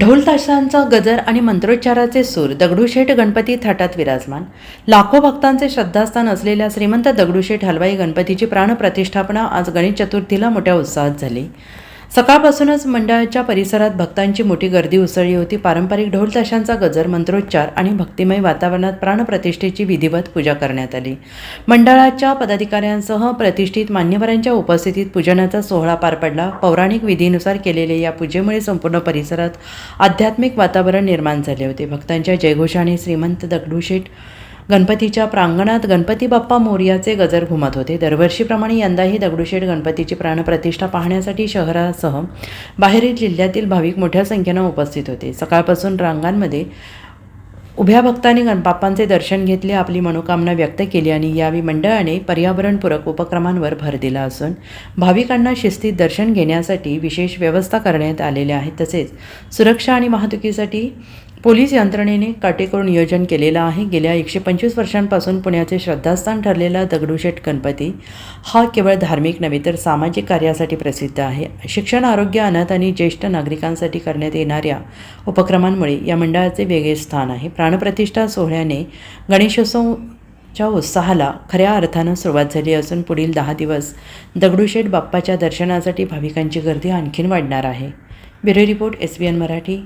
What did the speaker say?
ढोल ताशांचा गजर आणि मंत्रोच्चाराचे सूर दगडूशेठ गणपती थाटात विराजमान. लाखो भक्तांचे श्रद्धास्थान असलेल्या श्रीमंत दगडूशेठ हलवाई गणपतीची प्राणप्रतिष्ठापना आज गणेश चतुर्थीला मोठ्या उत्साहात झाली. सकाळपासूनच मंडळाच्या परिसरात भक्तांची मोठी गर्दी उसळली होती. पारंपरिक ढोल ताशांचा गजर मंत्रोच्चार आणि भक्तिमय वातावरणात प्राणप्रतिष्ठेची विधिवत पूजा करण्यात आली. मंडळाच्या पदाधिकाऱ्यांसह प्रतिष्ठित मान्यवरांच्या उपस्थितीत पूजनाचा सोहळा पार पडला. पौराणिक विधीनुसार केलेल्या या पूजेमुळे संपूर्ण परिसरात आध्यात्मिक वातावरण निर्माण झाले होते. भक्तांच्या जयघोषाने श्रीमंत दगडूशेठ गणपतीच्या प्रांगणात गणपती बाप्पा मोर्याचे गजर घुमत होते. दरवर्षीप्रमाणे यंदाही दगडूशेठ गणपतीची प्राणप्रतिष्ठा पाहण्यासाठी शहरासह बाहेरील जिल्ह्यातील भाविक मोठ्या संख्येनं उपस्थित होते. सकाळपासून रांगांमध्ये उभ्या भक्तांनी गणबाप्पांचे दर्शन घेतले आपली मनोकामना व्यक्त केली आणि यावेळी मंडळाने पर्यावरणपूरक उपक्रमांवर भर दिला असून भाविकांना शिस्तीत दर्शन घेण्यासाठी विशेष व्यवस्था करण्यात आलेल्या आहेत. तसेच सुरक्षा आणि वाहतुकीसाठी पोलीस यंत्रणेने काटेकोर नियोजन केलेलं आहे. गेल्या एकशे पंचवीस वर्षांपासून पुण्याचे श्रद्धास्थान ठरलेला दगडूशेठ गणपती हा केवळ धार्मिक नव्हे तर सामाजिक कार्यासाठी प्रसिद्ध आहे. शिक्षण आरोग्य अनाथ आणि ज्येष्ठ नागरिकांसाठी करण्यात येणाऱ्या उपक्रमांमुळे या मंडळाचे वेगळे स्थान आहे. प्राणप्रतिष्ठा सोहळ्याने गणेशोत्सव च्या उत्साहाला खऱ्या अर्थानं सुरुवात झाली असून पुढील दहा दिवस दगडूशेठ बाप्पाच्या दर्शनासाठी भाविकांची गर्दी आणखीन वाढणार आहे. Bureau report S B N Marathi.